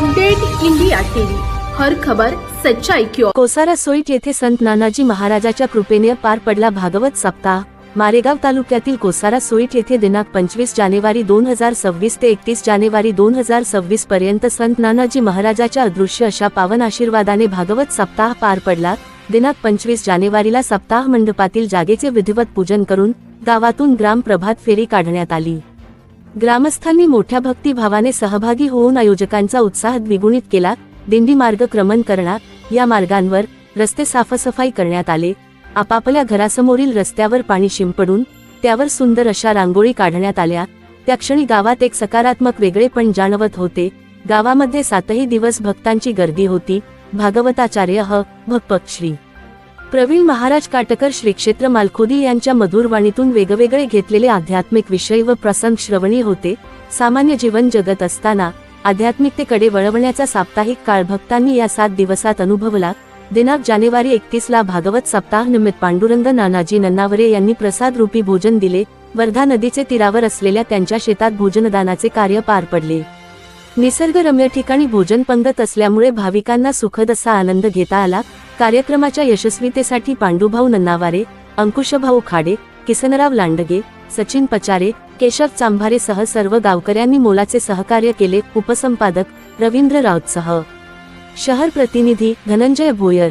Update India TV. हर खबर सच्चाई क्यों कोसारा सोईट येथे संत नानाजी महाराजाच्या कृपेने पार पडला भागवत सप्ताह. मारेगाव तालुक्यातील कोसारा सोईट येथे दिनांक पंचवीस जानेवारी दोन हजार सव्वीस ते एकतीस जानेवारी दोन हजार सव्वीस पर्यंत संत नानाजी महाराजाच्या अदृश्य अशा पावन आशीर्वादाने भागवत सप्ताह पार पडला. दिनांक पंचवीस जानेवारीला सप्ताह मंडपातील जागेचे विधिवत पूजन करून गावातून ग्राम प्रभात फेरी काढण्यात आली. ग्रामस्थांनी मोठ्या भक्तिभावाने सहभागी होऊन आयोजकांचा उत्साह द्विगुणित केला. दिंडी मार्ग क्रमण करणार या मार्गांवर रस्ते साफसफाई करण्यात आले. आपापल्या घरासमोरील रस्त्यावर पाणी शिंपडून त्यावर सुंदर अशा रांगोळी काढण्यात आल्या. त्या क्षणी गावात एक सकारात्मक वेगळेपण जाणवत होते. गावामध्ये सातही दिवस भक्तांची गर्दी होती. भागवताचार्य ह. भक्पक श्री. प्रवीण महाराज काटकर श्री क्षेत्र मालखोदी यांच्या मधुरवाणीतून वेगवेगळे घेतलेले आध्यात्मिक विषय व प्रसंग श्रवणी होते. सामान्य जीवन जगत असताना आध्यात्मिकतेकडे वळवण्याचा साप्ताहिक काळ भक्तांनी या सात दिवसात अनुभवला. दिनांक जानेवारी एकतीस ला भागवत सप्ताह निमित्त पांडुरंग नानाजी नन्नावरे यांनी प्रसाद रूपी भोजन दिले. वर्धा नदीचे तीरावर असलेल्या त्यांच्या शेतात भोजनदानाचे कार्य पार पडले. निसर्गरम्य ठिकाणी भोजन पंगत असल्यामुळे भाविकांना सुखद असा आनंद घेता आला. कार्यक्रमाच्या यशस्वीतेसाठी पांडुभाऊ नन्नावारे अंकुशभाऊ खाडे किसनराव लांडगे सचिन पचारे केशव चांभारे सह सर्व गावकऱ्यांनी मोलाचे सहकार्य केले. उपसंपादक रवींद्र राऊतसह. शहर प्रतिनिधी धनंजय भोयर.